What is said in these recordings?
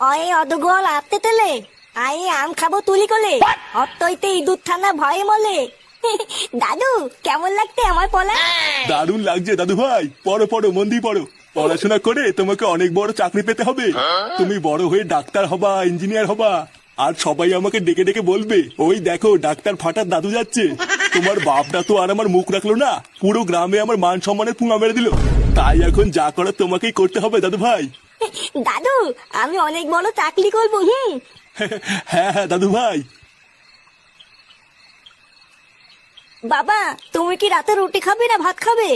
অয়ে অদগল তেলে I am খাব তুলি কোলে। অত্তইতে ইঁদুর থানা ভয়ে মলে। দাদু কেমন লাগতে আমার পলা? দারুণ লাগছে দাদু ভাই। পড়ো পড়ো মন দিয়ে পড়ো। পড়াশোনা করে তোমাকে অনেক বড় চাকরি পেতে হবে। তুমি বড় হয়ে ডাক্তার হবা ইঞ্জিনিয়ার হবা। আর সবাই আমাকে ডেকে ডেকে বলবে ওই দেখো ডাক্তার ফাটার দাদু যাচ্ছে। তোমার বাপটা তো আর আমার মুখ রাখল না। পুরো গ্রামে আমার মান সম্মানের পুঙা মেরে দিল। তাই এখন যা করার তোমাকেই করতে হবে দাদু ভাই। দাদু আমি অনেক বড় চাকরি করব হুম? হ্যাঁ হ্যাঁ দাদু ভাই। বাবা তুমি কি রাতে রুটি খাবে না ভাত খাবে?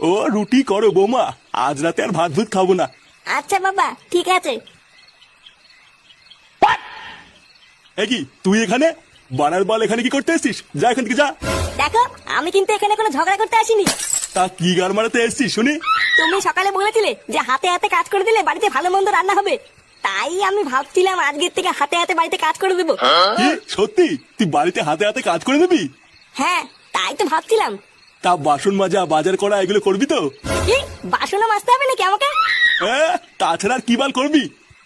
ও রুটি করো বৌমা আজ রাতে আর ভাত ভুত খাব না। আচ্ছা বাবা ঠিক আছে। এ কি তুই এখানে? বানার বল এখানে কি করতে এসছিস? যা এখান থেকে যা। দেখো আমি কিন্তু এখানে কোনো ঝগড়া করতে আসিনি। তা কি গার মারাতে এসছিস শুনি? তুমি সকালে বলেছিলে যে হাতে হাতে কাজ করে দিলে বাড়িতে ভালো মন্দ রান্না হবে। তাই আমি ভাবছিলাম আজকের থেকে হাতে হাতে বাড়িতে কাজ করে দেবো। কি? সত্যি? তুই বাড়িতে হাতে হাতে কাজ করে দিবি? হ্যাঁ তাই তো ভাবছিলাম। তা বাসন মাজা বাজার করা এগুলো করবি তো? কি? বাসনও মাজতে হবে নাকি আমাকে? হ্যাঁ তাছাড়া আর কি বাল করবি?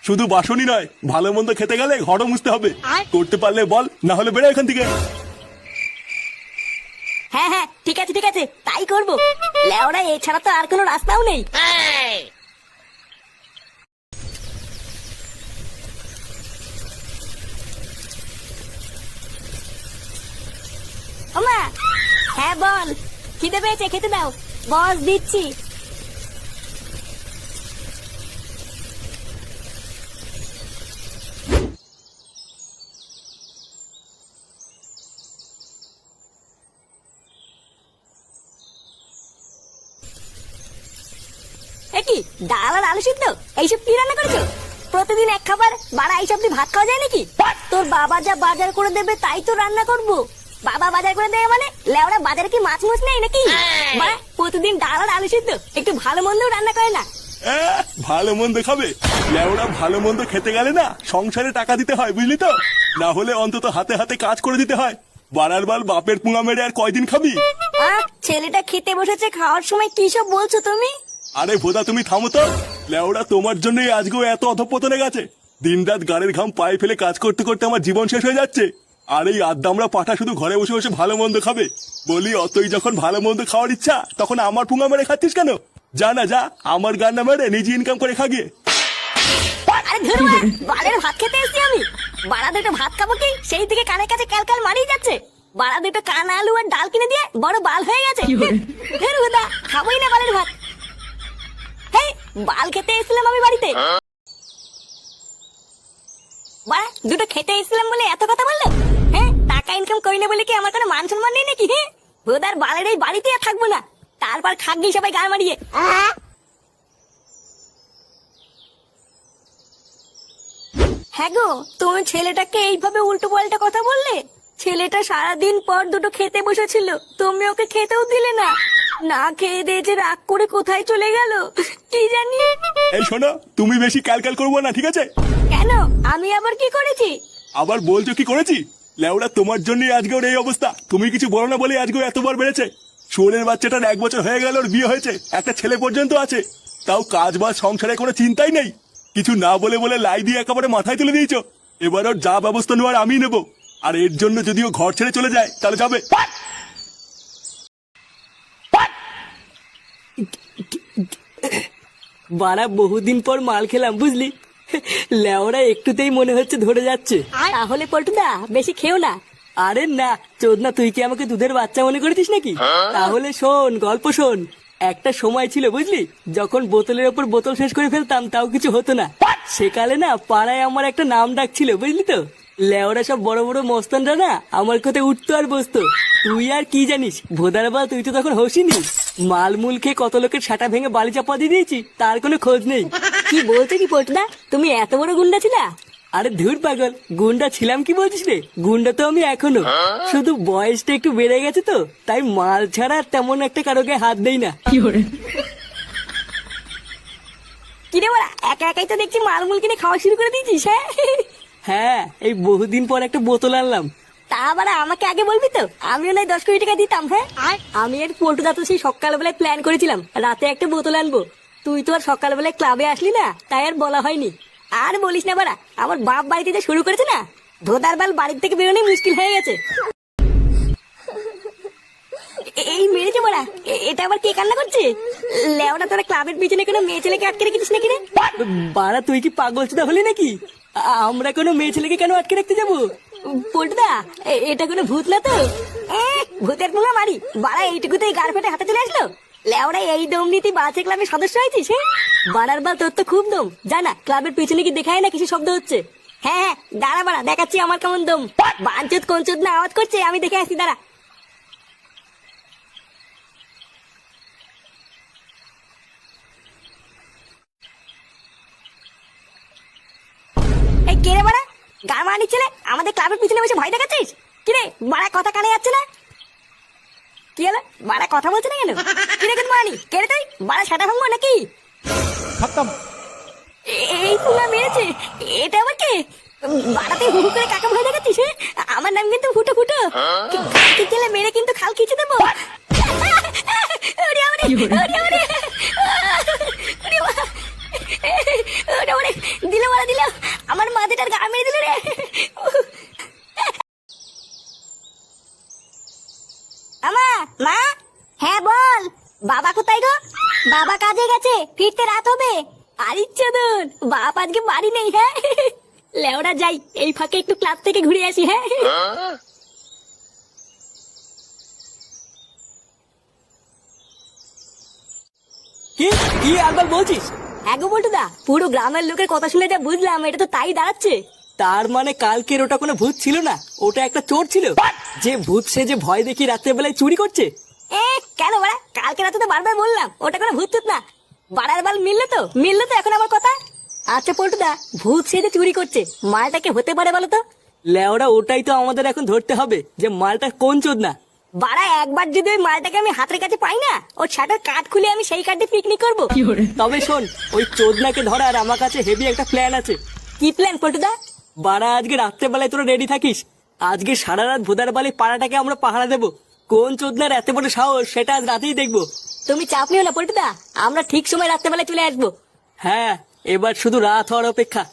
শুধু বাসনই নয় ভালো মন্দ খেতে গেলে ঘরও মুছতে হবে। করতে পারলে বল না হলে বেরো এখান থেকে। হ্যাঁ হ্যাঁ ঠিক আছে ঠিক আছে তাই করব। লেওরা এছাড়া তো আর কোনো রাস্তাও নেই। ওমা! হ্যাঁ বল। খিদে পেয়েছে খেতে দাও। বস দিচ্ছি। কি? ডাল আর আলু সিদ্ধ? এইসব কি রান্না করেছ? প্রতিদিন এক খাবার বাড়া এইসব দিয়ে ভাত খাওয়া যায় নাকি? তোর বাবা যা বাজার করে দেবে তাই তো রান্না করব। বাবা বাজার করে দেবে মানে? লেওরা বাজারে কি মাছ মুছ নেই নাকি? বাড়া প্রতিদিন ডাল আর আলু সিদ্ধ। একটু ভালো মন্দও রান্না করে না। ভালো মন্দ খাবে? লেওরা ভালো মন্দ খেতে গেলে না সংসারে টাকা দিতে হয় বুঝলি তো? না হলে অন্তত হাতে হাতে কাজ করে দিতে হয়। বাড়ার বাল বাপের পুঙা মেরে আর কয়দিন খাবি? ছেলেটা খেতে বসেছে খাওয়ার সময় কি সব বলছো তুমি? আরে ভোদা তুমি থামো তো। লেওরা তোমার জন্যই আজকেও এত অধপতনে গেছে। দিন রাত গাড়ির ঘাম পায়ে ফেলে কাজ করতে করতে আমার জীবন শেষ হয়ে যাচ্ছে। আর এই আদ্দামরা পাঠা শুধু ঘরে বসে বসে ভালো মন্দ খাবে। বলি অতই যখন ভালো মন্দ খাওয়ার ইচ্ছা তখন আমার পুঙা মেরে খাচ্ছিস কেন? যা না যা আমার গান না মেরে নিজে ইনকাম করে খা গিয়ে। ভাত খেতে এসেছি আমি। বাড়া দুটো ভাত খাব কি? সেই থেকে কানের কাছে ক্যালকাল মারিয়ে যাচ্ছে। বাড়া দুটো কান আলু আর ডাল কিনে দিয়ে বড় বাল হয়ে গেছে। খাবোই না বালের ভাত। বাল খেতে এসেছিলাম আমি বাড়িতে। বাড়া দুটো খেতে এসেছিলাম বলে এত কথা বলল? হ্যাঁ টাকা ইনকাম করি না বলে কি আমার কোনো মান সম্মান নেই নাকি হ্যাঁ? হুদার বালের এই বাড়িতে আর থাকব না। তারপর খাগি সবাই গান মারিয়ে হ্যাঁ গো তুমি ছেলেটাকে এইভাবে উল্টো পাল্টা কথা বললে? ছেলেটা সারাদিন পর দুটো খেতে বসেছিল তুমি ওকে খেতেও দিলে না। না খেয়ে দিয়ে যে রাগ করে কোথায় চলে গেল? কি জানি? এই শোনো তুমি বেশি ক্যালক্যাল করব না ঠিক আছে? কেন? আমি আবার কি করেছি? আবার বলছো কি করেছি? লেওরা তোমার জন্যই আজকে ওর এই অবস্থা। তুমি কিছু বলো না বলে আজকে এতবার বেড়েছে। শুয়োরের বাচ্চাটার এক বছর হয়ে গেল ওর বিয়ে হয়েছে। একটা ছেলে পর্যন্ত আছে। তাও কাজ বাজ সংসারে কোনো চিন্তাই নেই। কিছু না বলে বলে লাই দিয়ে একেবারে মাথায় তুলে দিয়েছ। এবার ওর যা ব্যবস্থা নেওয়ার আমি নেব। আর এর জন্য যদি ও ঘর ছেড়ে চলে যায় তাহলে যাবে। বাড়া বহুদিন পর মাল খেলাম বুঝলি? লেওরা একটুতেই মনে হচ্ছে ধরে যাচ্ছে। তাহলে পল্টুদা বেশি খেও না। আরে না চোদনা তুই কি আমাকে দুধের বাচ্চা মনে করেছিস নাকি? তাহলে শোন গল্প শোন। একটা সময় ছিল বুঝলি? যখন বোতলের ওপর বোতল শেষ করে ফেলতাম তাও কিছু হতো না। সেকালে না পাড়ায় আমার একটা নাম ডাক ছিল বুঝলি তো? লেওরা সব বড় বড় মস্তানরা না আমার কথায় উঠতো আর বসতো। তুই আর কি জানিস? ভোদার বা তুই তো তখন হসিনি। মালমুল খেয়ে কত লোকের ছাটা ভেঙে বালি চাপা দিয়ে দিয়েছি তার কোনো খোঁজ নেই। কি বলছো কি পল্টুদা তুমি এত বড় গুন্ডা ছিলা? আরে ধুর পাগল গুন্ডা ছিলাম কি বলছিস রে? গুন্ডা তো আমি এখনও। শুধু বয়সটা একটু বেড়ে গেছে তো তাই মাল ছাড়া তেমন একটা কারও গায়ে হাত দেই না। কি রে বলা একা একাই তো দেখছি মালমুল কিনে খাওয়া শুরু করে দিয়েছিস হ্যাঁ? হ্যাঁ এই বহুদিন পর একটা বোতল আনলাম। তা আবার আমাকে আগে বলবি তো? আমিও নয় দশ কোটি টাকা দিতাম হ্যাঁ? আমি আর পল্টু দা তো সেই সকালবেলায় প্ল্যান করেছিলাম। রাতে একটা বোতল আনব। তুই তো আর সকালবেলায় ক্লাবে আসলি না তাই আর বলা হয়নি। আর বলিস না বাড়া আমার বাপ বাড়িতে যে শুরু করেছে না ধোদার বাল বাড়ির থেকে বেরোনোই মুশকিল হয়ে গেছে। এই মেরেছে বড়া এটা আবার কে কান্না করছে? লেওটা তোরা ক্লাবের পিছনে কোনো মেয়ে ছেলেকে আটকে রেখেছিস নাকি রে? বাড়া তুই কি পাগল চুদা হলি নাকি? আমরা কোনো মেয়ে ছেলেকে কেন আটকে রাখতে যাব? পল্টুদা এটা কোনো ভূত না তো? ভূতের পুঙ্গা মারি বাড়া এইটুকুতেই গার ফেটে হাতে চলে আসলো। লেওড়া, এই দম নীতি বাঁচে ক্লাবের সদস্য হয়েছিস হ্যাঁ বাড়ার বাল তোর তো খুব দম। জানা ক্লাবের পিছনে কি দেখায় না কিছু শব্দ হচ্ছে? হ্যাঁ হ্যাঁ দাঁড়া বাড়া, দেখাচ্ছি আমার কেমন দম। বাঞ্চুত, কঞ্চুত না আওয়াজ করছে, আমি দেখে আসি দাঁড়া এই কে রে বাড়া গান মারানি ছেলে আমাদের ক্লাবের পিছনে বসে ভয় দেখাচ্ছিস কি রে বাড়া কথা কানে যাচ্ছে না কি হলো বাড়া কথা বলছে না কেন কি রে মারানি কে রে তুই বাড়া সাটা ভাঙবো নাকি এ- এই পুলা মেরেছে এটা আবার কে বাড়াতে হু হু করে কাকা ভয় দেখাচ্ছিস হ্যাঁ? আমার নাম কিন্তু ফুটো ফুটো কি গেলে মেরে কিন্তু খাল খিচে দেবো ওরে ওরে, ওরে ওরে। ওরে বাবা। ওরে ওরে, দিল মারা দিল আমার মাথাটার গা মেরে দিল রে আমা মা? হ্যাঁ বল। বাবা কোথায় গো? বাবা কাজে গেছে। ফিরতে রাত হবে। আরিচ্ছদন বাপ আজকে বাড়ি নেই হ্যাঁ? লেওড়া যাই। এই ফাঁকে একটু ক্লাব থেকে ঘুরে আসি হ্যাঁ? কি? কি আলবাল বলছিস? হ্যাঁ গো বল্টুদা পুরো গ্রামের লোকের কথা শুনে যা বুঝলাম এটা তো তাই দাঁড়াচ্ছে। তার মানে কালকের ওটা কোনো ভূত ছিল না? ওটা একটা চোর ছিল। যে ভূত সে যে ভয় দেখি রাত্রের বেলায় চুরি করছে। এ কেন বাড়া? কালকে রাতে তো বারবার বললাম ওটা কোনো ভূত টুত না। বাড়ার বাল মিললো তো? মিললো তো এখন আমার কথা? আচ্ছা পল্টুদা ভূত সে যে চুরি করছে মালটাকে হতে পারে বলো তো? লেওরা ওটাই তো আমাদের এখন ধরতে হবে যে মালটা কোন চোদ না। বাড়া একবার যদি ওই মালটাকে আমি হাতের কাছে পাই না ও ছাটার কাঠ খুলে আমি সেই কাঠে পিকনিক করব। তবে শোন ওই চোদনাকে ধরার আমার কাছে হেভি একটা প্ল্যান আছে। কি প্ল্যান পল্টুদা? বাড়া আজকে রাত্রেবেলায় তোরা রেডি থাকিস? আজকে সারা রাত ভোদার বালি পাড়াটাকে আমরা পাহারা দেবো। কোন চোদনার এত বড় সাহস সেটা আজ রাতেই দেখব। তুমি চাপ নিও না পল্টুদা। আমরা ঠিক সময় রাত্রেবেলায় চলে আসব। হ্যাঁ এবার শুধু রাত হওয়ার অপেক্ষা।